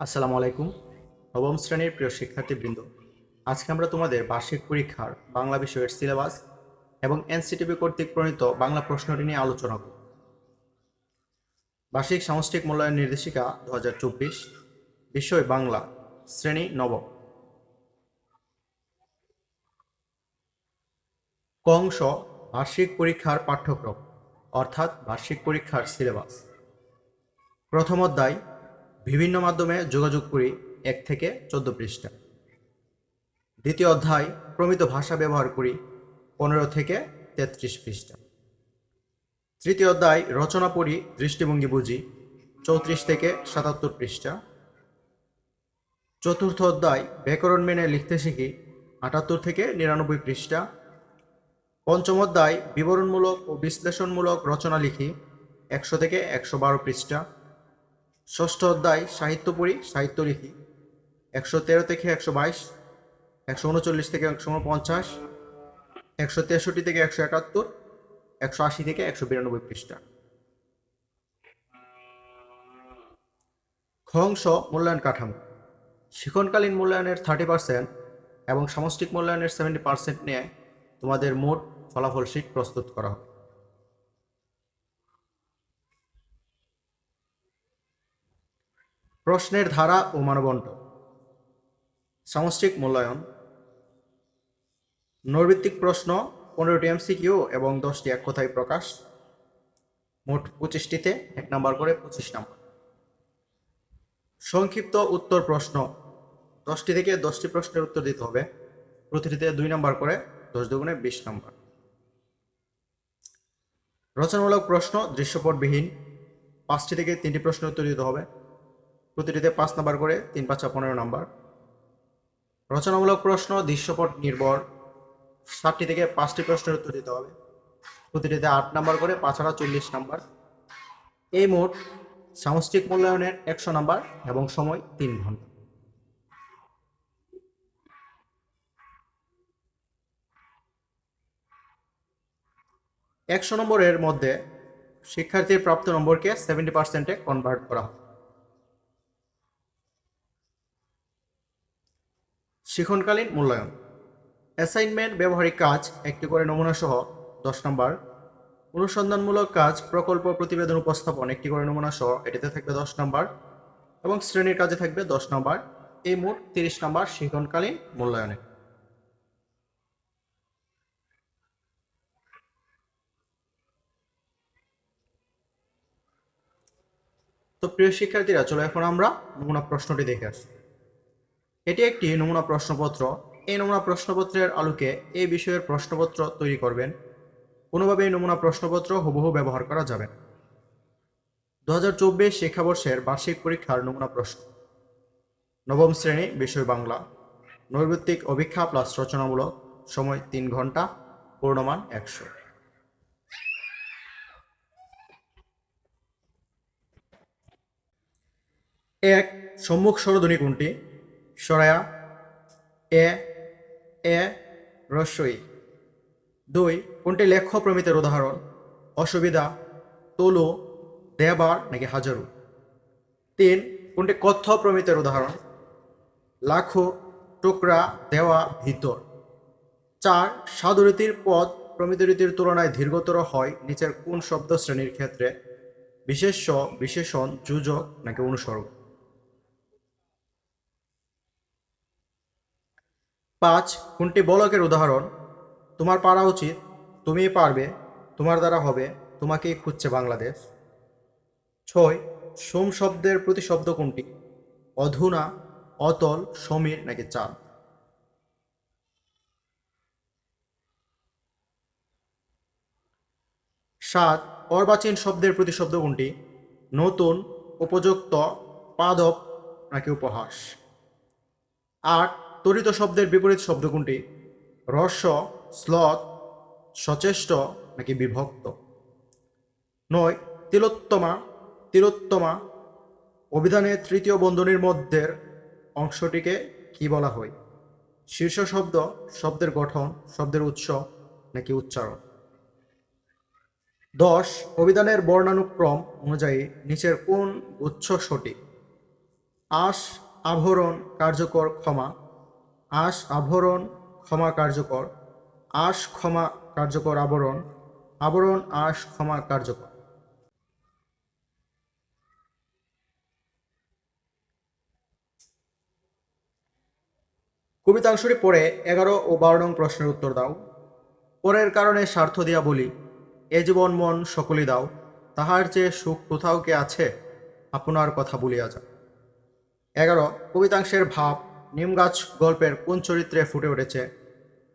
আসসালামু আলাইকুম। নবম শ্রেণির প্রিয় শিক্ষার্থীবৃন্দ, আজকে আমরা তোমাদের বার্ষিক পরীক্ষার বাংলা বিষয়ের সিলেবাস এবং এনসিটিভি কর্তৃক প্রণীত বাংলা প্রশ্নটি নিয়ে আলোচনা করব। বার্ষিক সামষ্টিক মূল্যায়ন নির্দেশিকা দু হাজার চব্বিশ, বিষয় বাংলা, শ্রেণি নবম। ক অংশ বার্ষিক পরীক্ষার পাঠ্যক্রম, অর্থাৎ বার্ষিক পরীক্ষার সিলেবাস। প্রথম অধ্যায় বিভিন্ন মাধ্যমে যোগাযোগ করি এক থেকে চোদ্দ পৃষ্ঠা। দ্বিতীয় অধ্যায়, প্রমিত ভাষা ব্যবহার করি পনেরো থেকে তেত্রিশ পৃষ্ঠা। তৃতীয় অধ্যায়, রচনা পড়ি দৃষ্টিভঙ্গি বুঝি চৌত্রিশ থেকে সাতাত্তর পৃষ্ঠা। চতুর্থ অধ্যায়, ব্যাকরণ মেনে লিখতে শিখি আটাত্তর থেকে নিরানব্বই পৃষ্ঠা। পঞ্চম অধ্যায়, বিবরণমূলক ও বিশ্লেষণমূলক রচনা লিখি একশো থেকে একশো বারো পৃষ্ঠা। ষষ্ঠ অধ্যায় সাহিত্য পড়ি সাহিত্য লিখি একশো তেরো থেকে একশো বাইশ, একশো উনচল্লিশ থেকে একশো উনপঞ্চাশ, একশো তেষট্টি থেকে একশো একাত্তর, একশো আশি থেকে একশো বিরানব্বই পৃষ্ঠা। খংস মূল্যায়ন কাঠামো। শিখনকালীন মূল্যায়নের থার্টি পার্সেন্ট এবং সামষ্টিক মূল্যায়নের সেভেন্টি পার্সেন্ট নিয়ে তোমাদের মোট ফলাফল শীট প্রস্তুত করা হবে। প্রশ্নের ধারা ও মানবন্টন সামষ্টিক মূল্যায়ন। নৈর্ভিত্তিক প্রশ্ন, পনেরোটি এমসিকিউ এবং দশটি এক কথায় প্রকাশ। মোট পঁচিশটিতে, এক নাম্বার করে পঁচিশ নাম্বার। সংক্ষিপ্ত উত্তর প্রশ্ন। দশটি থেকে দশটি প্রশ্নের উত্তর দিতে হবে। প্রতিটিতে দুই নাম্বার করে দশ দুগুণে বিশ নাম্বার। রচনামূলক প্রশ্ন দৃশ্যপটবিহীন। পাঁচটি থেকে তিনটি প্রশ্নের উত্তর দিতে হবে। প্রতিটিতে পাঁচ নাম্বার করে, তিন পাঁচা পনেরো নাম্বার। রচনামূলক প্রশ্ন, দৃশ্যপট নির্ভর। ষাটটি থেকে পাঁচটি প্রশ্নের উত্তর দিতে হবে। প্রতিটিতে আট নাম্বার করে, পাঁচ হাজার চল্লিশ নাম্বার। এই মোট সামষ্টিক মূল্যায়নের একশো নাম্বার এবং সময় তিন ঘণ্টা। একশো নম্বরের মধ্যে শিক্ষার্থীর প্রাপ্ত নম্বরকে সেভেন্টি পার্সেন্টে কনভার্ট করা হয়। শিক্ষণকালীন মূল্যায়ন। অ্যাসাইনমেন্ট ব্যবহারিক কাজ একটি করে নমুনা সহ দশ নম্বর। অনুসন্ধানমূলক কাজ, প্রকল্প, প্রতিবেদন উপস্থাপন একটি করে নমুনা সহ এটিতে থাকবে দশ নম্বর এবং শ্রেণির কাজে থাকবে দশ নম্বর। এই মোট তিরিশ নম্বর শিখনকালীন মূল্যায়নে। তো প্রিয় শিক্ষার্থীরা, চলো এখন আমরা নমুনা প্রশ্নটি দেখে আসি। এটি একটি নমুনা প্রশ্নপত্র। এই নমুনা প্রশ্নপত্রের আলোকে এই বিষয়ের প্রশ্নপত্র তৈরি করবেন। কোনোভাবে এই নমুনা প্রশ্নপত্র হুবহু ব্যবহার করা যাবে দু হাজার চব্বিশ শিক্ষাবর্ষের বার্ষিক পরীক্ষার নমুনা প্রশ্ন। নবম শ্রেণি, বিষয় বাংলা। নৈর্ভিত্তিক অভিক্ষা প্লাস রচনামূলক। সময় তিন ঘণ্টা, পূর্ণমান একশো। এক, সম্মুখ স্বরধ্বনি কোনটি? সরায়া, এ এ রস্বই দুই, কোনটি লেখ্য প্রমিতের উদাহরণ? অসুবিধা, তোলো, দেবার নাকি হাজারু? তিন, কোনটি কথ্য প্রমিতের উদাহরণ? লাখো, টুকরা, দেওয়া, ভিতর। চার, সাধুরীতির পদ প্রমিত রীতির তুলনায় দীর্ঘতর হয় নিচের কোন শব্দ শ্রেণির ক্ষেত্রে? বিশেষ্য, বিশেষণ, যুজক নাকি অনুসর্গ পাঁচ কোনটি বলকের উদাহরণ। তোমার পারা উচিত তুমি পারবে, তোমার দ্বারা হবে, তোমাকেই খুঁজছে বাংলাদেশ। ছয়, সোম শব্দের প্রতিশব্দ কোনটি? অধুনা, অতল, সমীর নাকি চাঁদ? সাত, অর্বাচীন শব্দের প্রতিশব্দ কোনটি? নতুন, উপযুক্ত, পাদপ নাকি উপহাস? আট তরিত শব্দের বিপরীত শব্দ কোনটি? রস্য স্লথ সচেষ্ট নাকি বিভক্ত? নয়, তিলোত্তমা তিলোত্তমা, অভিধানের তৃতীয় বন্ধনীর মধ্যে অংশটিকে কি বলা হয়? শীর্ষ শব্দ, শব্দের গঠন, শব্দের উৎস নাকি উচ্চারণ? দশ, অভিধানের বর্ণানুক্রম অনুযায়ী নিচের কোন উচ্চ সঠিক? আশ আভরণ কার্যকর ক্ষমা আশ আভরণ ক্ষমা কার্যকর, আশ ক্ষমা কার্যকর আবরণ আবরণ আশ ক্ষমা কার্যকর। কবিতাংশটি পড়ে এগারো ও বারো নং প্রশ্নের উত্তর দাও। পরের কারণে স্বার্থ দিয়া বলি, এ জীবন মন সকলই দাও, তাহার চেয়ে সুখ কোথাও কে আছে? আপনার কথা বলিয়া যা এগারো, কবিতাংশের ভাব নিমগাছ গল্পের কোন চরিত্রে ফুটে উঠেছে?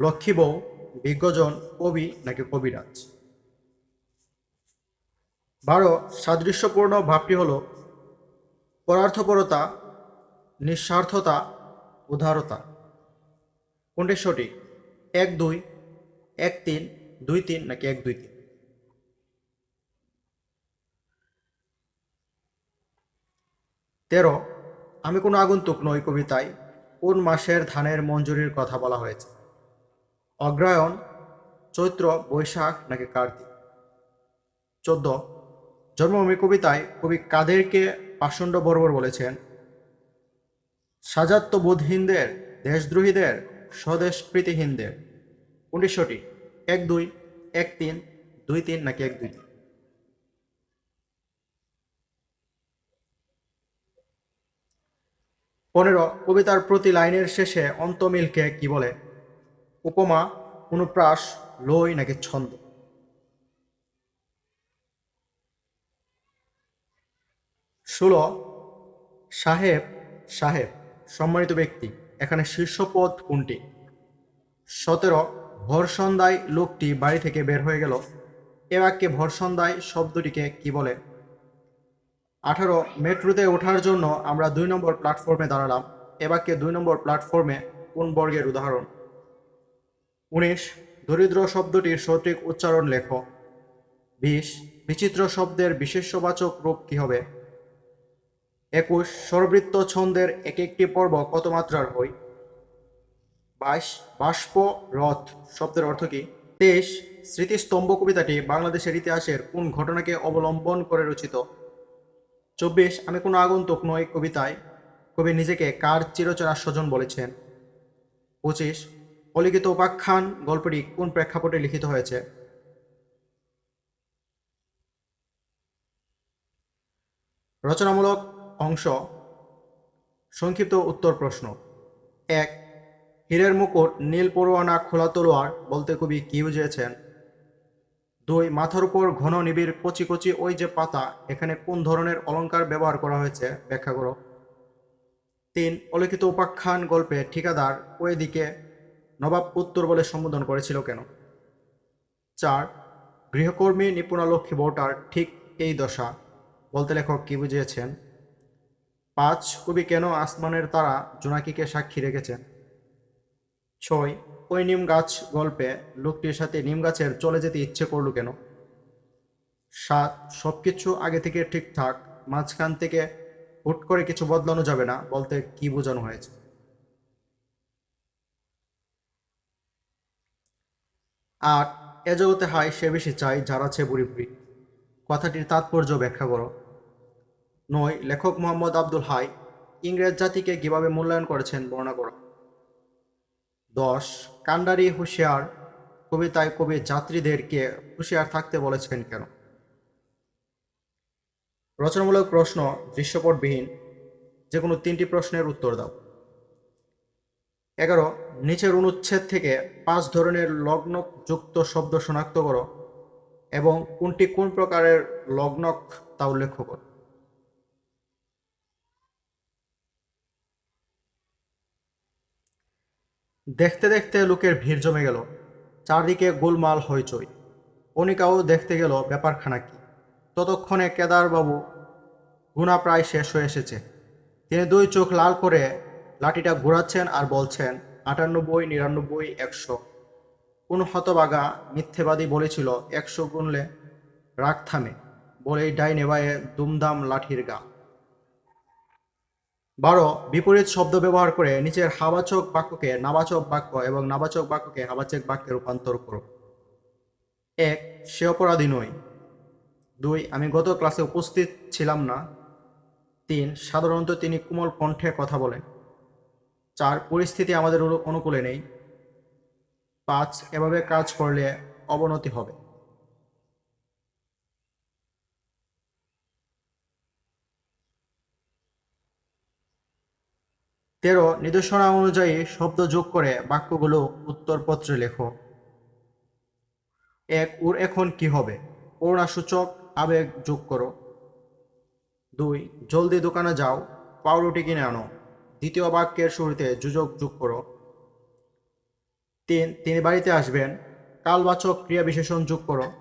লক্ষ্মী বউ, বিজ্ঞজন, কবি নাকি কবিরাজ? বারো, সাদৃশ্যপূর্ণ ভাবটি হল পরার্থপরতা, নিঃস্বার্থতা, উদারতা। কোনটি সঠিক? এক দুই, এক তিন, দুই তিন নাকি এক দুই তিন? তেরো, আমি কোনো আগন্তুক নই কবিতায়। কোন মাসের ধানের মঞ্জুরির কথা বলা হয়েছে? অগ্রায়ণ চৈত্র, বৈশাখ নাকি কার্তিক? চোদ্দ জন্মভূমি কবিতায় কবি কাদেরকে পাষণ্ড বর্বর বলেছেন সাজাত্যবোধহীনদের দেশদ্রোহীদের, স্বদেশ প্রীতিহীনদের। উনিশশোটি, এক দুই, এক তিন, দুই তিন নাকি এক দুই তিন? পনেরো, কবিতার প্রতি লাইনের শেষে অন্তমিলকে কি বলে? উপমা, অনুপ্রাস, লই নাকি ছন্দ? ষোলো, সাহেব সাহেব, সম্মানিত ব্যক্তি, এখানে শীর্ষপদ কোনটি? সতেরো ভর লোকটি বাড়ি থেকে বের হয়ে গেল। এ বাক্যে ভর সন্ধ্যায় শব্দটিকে কি বলে? আঠারো মেট্রোতে ওঠার জন্য আমরা দুই নম্বর প্ল্যাটফর্মে দাঁড়ালাম। এ বাক্যে দুই নম্বর প্ল্যাটফর্মে কোন বর্গের উদাহরণ? উনিশ, দরিদ্র শব্দটির সঠিক উচ্চারণ লেখ। বিশ, বিচিত্র শব্দের বিশেষ্যবাচক রূপ কি হবে? একুশ স্বরবৃত্ত ছন্দের এক একটি পর্ব কত মাত্রার হয়? বাইশ, বাষ্প রথ শব্দের অর্থ কি? তেইশ, স্মৃতিস্তম্ভ কবিতাটি বাংলাদেশের ইতিহাসের কোন ঘটনাকে অবলম্বন করে রচিত? চব্বিশ, আমি কোনো আগন্তুক নই কবিতায়। কবি নিজেকে কার চিরচেনা স্বজন বলেছেন? পঁচিশ, অলিখিত উপাখ্যান গল্পটি কোন প্রেক্ষাপটে লিখিত হয়েছে? রচনামূলক অংশ, সংক্ষিপ্ত উত্তর প্রশ্ন। এক, হীরের মুকুট, নীল পরোয়ানা, খোলা তলোয়ার বলতে কবি কি বুঝিয়েছেন? দুই, মাথার উপর ঘন নিবিড় কচি কচি ওই যে পাতা, এখানে কোন ধরনের অলংকার ব্যবহার করা হয়েছে? ব্যাখ্যা করো। তিন, অলিখিত উপাখ্যান গল্পে ঠিকাদার ওই দিকে নবাব উত্তর বলে সম্বোধন করেছিল কেন? চার, গৃহকর্মী নিপুণা লক্ষ্মী বউটার ঠিক এই দশা, বলতে লেখক কি বুঝিয়েছেন? পাঁচ, কবি কেন আসমানের তারা জোনাকিকে সাক্ষী রেখেছেন? ছয় ওই নিম গাছ গল্পে লোকটির সাথে নিম গাছের চলে যেতে ইচ্ছে করল কেন? সাত সবকিছু আগে থেকে ঠিকঠাক মাঝখান থেকে হুট করে কিছু বদলানো যাবে না বলতে কি বোঝানো হয়েছে? আট এ জগতে হাই সে বেশি চাই যার আছে বুড়ি বুড়ি। কথাটির তাৎপর্য ব্যাখ্যা করো। নয়, লেখক মোহাম্মদ আব্দুল হাই ইংরেজ জাতিকে কীভাবে মূল্যায়ন করেছেন বর্ণনা করো। দশ। কান্ডারি হুঁশিয়ার কবিতায় কবি যাত্রীদেরকে হুঁশিয়ার থাকতে বলেছেন কেন? রচনামূলক প্রশ্ন দৃশ্যপটবিহীন। যে কোনো তিনটি প্রশ্নের উত্তর দাও। এগারো, নিচের অনুচ্ছেদ থেকে পাঁচ ধরনের লগ্ন যুক্ত শব্দ শনাক্ত করো এবং কোনটি কোন প্রকারের লগ্নক তা উল্লেখ করো। দেখতে দেখতে লোকের ভিড় জমে গেল। চারদিকে গোলমাল হইচই। কণিকাও দেখতে গেল ব্যাপারখানা কি। ততক্ষণে কেদারবাবু গুণা প্রায় শেষ হয়ে এসেছে। তিনি দুই চোখ লাল করে লাঠিটা ঘোরাচ্ছেন আর বলছেন, আটানব্বই, নিরানব্বই, একশো। কোন হতবাগা মিথ্যেবাদী বলেছিল, একশো গুনলে রাগ থামে, বলেই ডাই নেবায়ে দুমদাম লাঠির গা। বারো, বিপরীত শব্দ ব্যবহার করে নিচের হাবাচক বাক্যকে নাবাচক বাক্য এবং নাবাচক বাক্যকে হাবাচক বাক্যে রূপান্তর করো। এক, সে অপরাধী নই। দুই, আমি গত ক্লাসে উপস্থিত ছিলাম না। তিন, সাধারণত তিনি কোমল কণ্ঠে কথা বলেন। চার, পরিস্থিতি আমাদের অনুকূলে নেই। পাঁচ, এভাবে কাজ করলে অবনতি হবে। তেরো নির্দেশনা অনুযায়ী শব্দ যোগ করে বাক্যগুলো উত্তরপত্রে লেখো। এক, ওর এখন কি হবে? করুণাসূচক আবেগ যোগ করো। দুই, জলদি দোকানে যাও, পাউরুটি কিনে আনো। দ্বিতীয় বাক্যের শুরুতে যোজক যোগ করো। তিন, তিনি বাড়িতে আসবেন, কালবাচক ক্রিয়া বিশেষণ যোগ করো।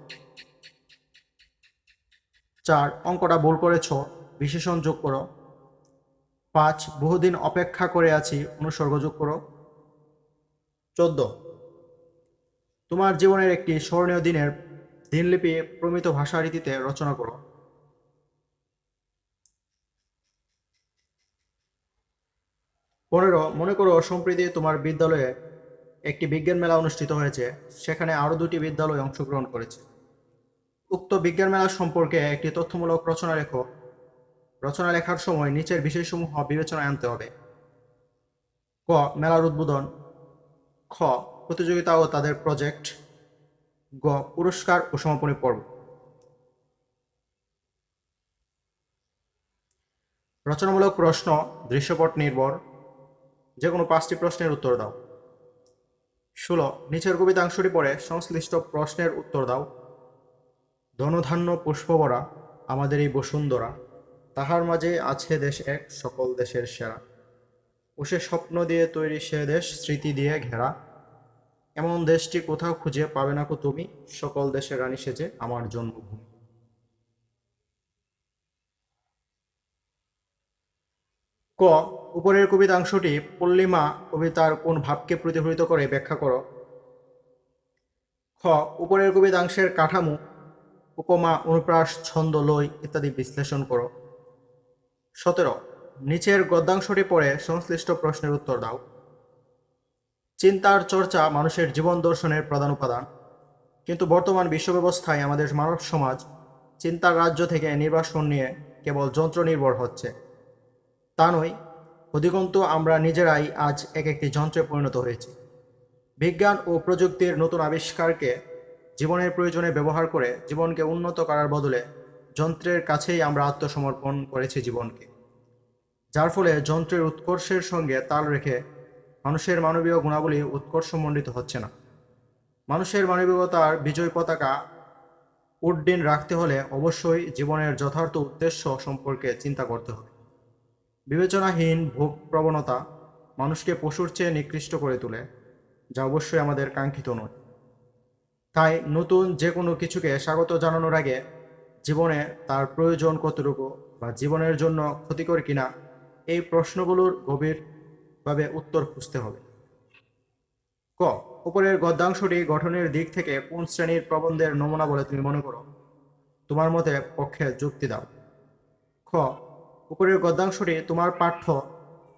চার, অঙ্কটা ভুল করেছ, বিশেষণ যোগ করো। পাঁচ, বহুদিন অপেক্ষা করে আছি অনুসর্গ যোগ করো। চোদ্দ, তোমার জীবনের একটি স্মরণীয় দিনের দিনলিপি প্রমিত ভাষা রীতিতে রচনা করো। পনেরো, মনে করো সম্প্রতি তোমার বিদ্যালয়ে একটি বিজ্ঞান মেলা অনুষ্ঠিত হয়েছে, সেখানে আরও দুটি বিদ্যালয় অংশগ্রহণ করেছে। উক্ত বিজ্ঞান মেলা সম্পর্কে একটি তথ্যমূলক রচনা লেখো। রচনা লেখার সময় নিচের বিষয়সমূহ বিবেচনায় আনতে হবে। ক, মেলার উদ্বোধন। খ, প্রতিযোগিতা ও তাদের প্রজেক্ট গ, পুরস্কার ও সমাপনী পর্ব। রচনামূলক প্রশ্ন, দৃশ্যপট নির্ভর। যে কোনো পাঁচটি প্রশ্নের উত্তর দাও। ষোলো, নিচের কবিতাংশটি পড়ে সংশ্লিষ্ট প্রশ্নের উত্তর দাও। ধনধান্য পুষ্পবরা, আমাদের এই বসুন্ধরা। তাহার মাঝে আছে দেশ এক, সকল দেশের সেরা। উসে স্বপ্ন দিয়ে তৈরি সে দেশ, স্মৃতি দিয়ে ঘেরা। এমন দেশটি কোথাও খুঁজে পাবে না কো তুমি? সকল দেশের রানী সেজে আমার জন্মভূমি। ক, উপরের কবিতাংশটি পল্লিমা কবিতার কোন ভাবকে প্রতিফলিত করে ব্যাখ্যা করো? খ, উপরের কবিতাংশের কাঠামো, উপমা, অনুপ্রাস, ছন্দ, লয় ইত্যাদি বিশ্লেষণ করো। সতেরো। নিচের গদ্যাংশটি পড়ে সংশ্লিষ্ট প্রশ্নের উত্তর দাও। চিন্তার চর্চা মানুষের জীবন দর্শনের প্রধান উপাদান। কিন্তু বর্তমান বিশ্ব ব্যবস্থায় আমাদের মানব সমাজ চিন্তার রাজ্য থেকে নির্বাসন নিয়ে কেবল যন্ত্র নির্ভর হচ্ছে। তা নয়, অধিকন্তু আমরা নিজেরাই আজ এক একটি যন্ত্রে পরিণত হয়েছি। বিজ্ঞান ও প্রযুক্তির নতুন আবিষ্কারকে জীবনের প্রয়োজনে ব্যবহার করে জীবনকে উন্নত করার বদলে যন্ত্রের কাছেই আমরা আত্মসমর্পণ করেছি জীবনকে। যার ফলে যন্ত্রের উৎকর্ষের সঙ্গে তাল রেখে মানুষের মানবীয় গুণাবলী উৎকর্ষমণ্ডিত হচ্ছে না। মানুষের মানবিকতার বিজয় পতাকা উড্ডীন রাখতে হলে অবশ্যই জীবনের যথার্থ উদ্দেশ্য সম্পর্কে চিন্তা করতে হবে। বিবেচনাহীন ভোগ প্রবণতা মানুষকে পশুর চেয়ে নিকৃষ্ট করে তোলে, যা অবশ্যই আমাদের কাঙ্ক্ষিত নয়। তাই নতুন যে কোনো কিছুকে স্বাগত জানানোর আগে জীবনে তার প্রয়োজন কতটুকু বা জীবনের জন্য ক্ষতিকর কিনা, এই প্রশ্নগুলোর গভীরভাবে উত্তর খুঁজতে হবে। ক, উপরের গদ্যাংশটি গঠনের দিক থেকে কোন শ্রেণির প্রবন্ধের নমুনা বলে তুমি মনে করো? তোমার মতে পক্ষে যুক্তি দাও। খ, উপরের গদ্যাংশটি তোমার পাঠ্য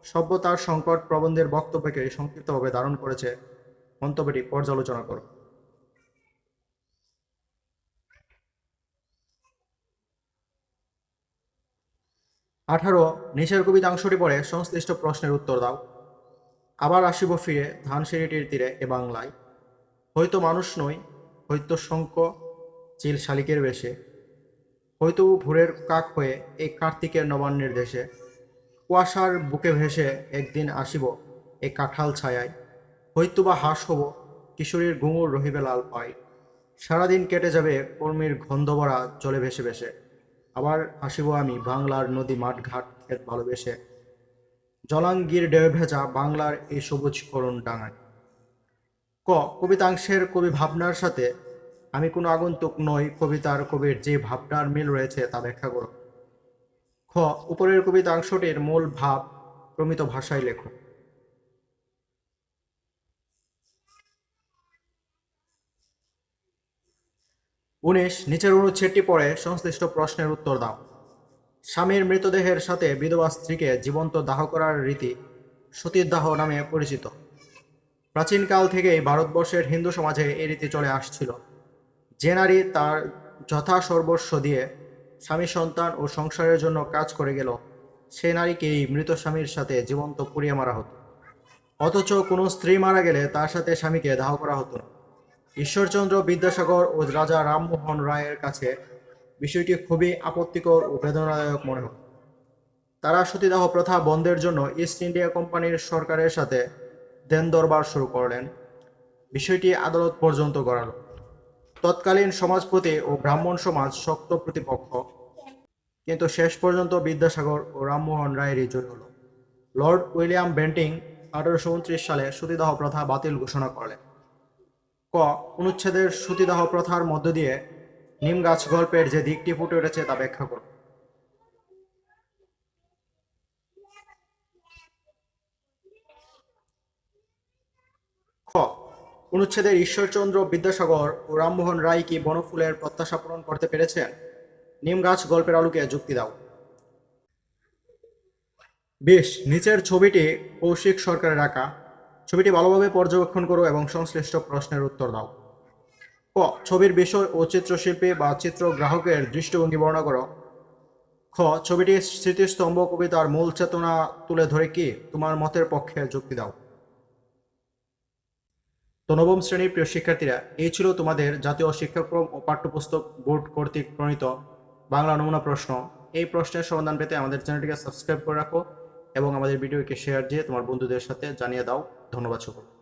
সভ্যতার সংকট প্রবন্ধের বক্তব্যকে সংক্ষিপ্তভাবে ধারণ করেছে। মন্তব্যটি পর্যালোচনা করো। আঠারো নিচের কবিতাংশটি পড়ে সংশ্লিষ্ট প্রশ্নের উত্তর দাও। আবার আসিব ফিরে ধানসিঁড়িটির তীরে এ বাংলায়। হয়তো মানুষ নই, হয়তো শঙ্ক চিল শালিকের বেশে। হয়তো ভোরের কাক হয়ে এই কার্তিকের নবান্নের দেশে। কুয়াশার বুকে ভেসে একদিন আসিব এই কাঁঠাল ছায়ায়। হয়তো বা হাস হব, কিশোরীর ঘুঙুর রহিবে লাল পাই সারাদিন কেটে যাবে কর্মীর গন্ধভরা জলে ভেসে ভেসে। আবার আসিব আমি বাংলার নদী মাঠ ঘাট ক্ষেত ভালোবেসে। জলাঙ্গির ঢেউ ভেজা বাংলার এই সবুজ করুণ ডাঙায়। ক, কবিতাংশের কবি ভাবনার সাথে আমি কোনো আগন্তুক নই, কবিতার কবির যে ভাবনার মিল রয়েছে তা ব্যাখ্যা করো। খ, উপরের কবিতাংশটির মূল ভাব প্রমিত ভাষায় লেখো। উনিশ, নিচের অনুচ্ছেদটি পড়ে সংশ্লিষ্ট প্রশ্নের উত্তর দাও। স্বামীর মৃতদেহের সাথে বিধবা স্ত্রীকে জীবন্ত দাহ করার রীতি সতীদাহ নামে পরিচিত। প্রাচীনকাল থেকেই ভারতবর্ষের হিন্দু সমাজে এই রীতি চলে আসছিল। যে নারী তার যথা সর্বস্ব দিয়ে স্বামী, সন্তান ও সংসারের জন্য কাজ করে গেল, সে নারীকেই মৃত স্বামীর সাথে জীবন্ত পুড়িয়ে মারা হতো। অথচ কোনো স্ত্রী মারা গেলে তার সাথে স্বামীকে দাহ করা হতো না। ঈশ্বরচন্দ্র বিদ্যাসাগর ও রাজা রামমোহন রায়ের কাছে বিষয়টি খুবই আপত্তিকর ও বেদনাদায়ক মনে হতো তারা সতীদাহ প্রথা বন্ধের জন্য ইস্ট ইন্ডিয়া কোম্পানির সরকারের সাথে দেন দরবার শুরু করলেন। বিষয়টি আদালত পর্যন্ত গড়াল। তৎকালীন সমাজপতি ও ব্রাহ্মণ সমাজ শক্ত প্রতিপক্ষ। কিন্তু শেষ পর্যন্ত বিদ্যাসাগর ও রামমোহন রায়েরই জয় হল। লর্ড উইলিয়াম বেন্টিং আঠারোশো উনত্রিশ সালে সতীদাহ প্রথা বাতিল ঘোষণা করলেন। ক, অনুচ্ছেদের সতীদাহ প্রথার মধ্য দিয়ে নিম গাছ গল্পের যে দিকটি ফুটে উঠেছে তা ব্যাখ্যা করুন। খ, অনুচ্ছেদের ঈশ্বরচন্দ্র, বিদ্যাসাগর ও রামমোহন রায় কি বনফুলের প্রত্যাশা পূরণ করতে পেরেছেন? নিম গাছ গল্পের আলোকে যুক্তি দাও। বেশ, নিচের ছবিটি কৌশিক সরকারের আঁকা। ছবিটি ভালোভাবে পর্যবেক্ষণ করো এবং সংশ্লিষ্ট প্রশ্নের উত্তর দাও। ক, ছবির বিষয় ও চিত্রশিল্পী বা চিত্রগ্রাহকের দৃষ্টিভঙ্গি বর্ণনা করো। খ, ছবিটি স্মৃতিস্তম্ভ কবিতার মূল চেতনা তুলে ধরে কি? তোমার মতের পক্ষে যুক্তি দাও। তো নবম শ্রেণির প্রিয় শিক্ষার্থীরা, এই ছিল তোমাদের জাতীয় শিক্ষাক্রম ও পাঠ্যপুস্তক বোর্ড কর্তৃক প্রণীত বাংলা নমুনা প্রশ্ন। এই প্রশ্নের সমাধান পেতে আমাদের চ্যানেলটিকে সাবস্ক্রাইব করে রাখো। এবং আমাদের ভিডিওকে শেয়ার দিয়ে তোমার বন্ধুদের সাথে জানিয়ে দাও। ধন্যবাদ সকল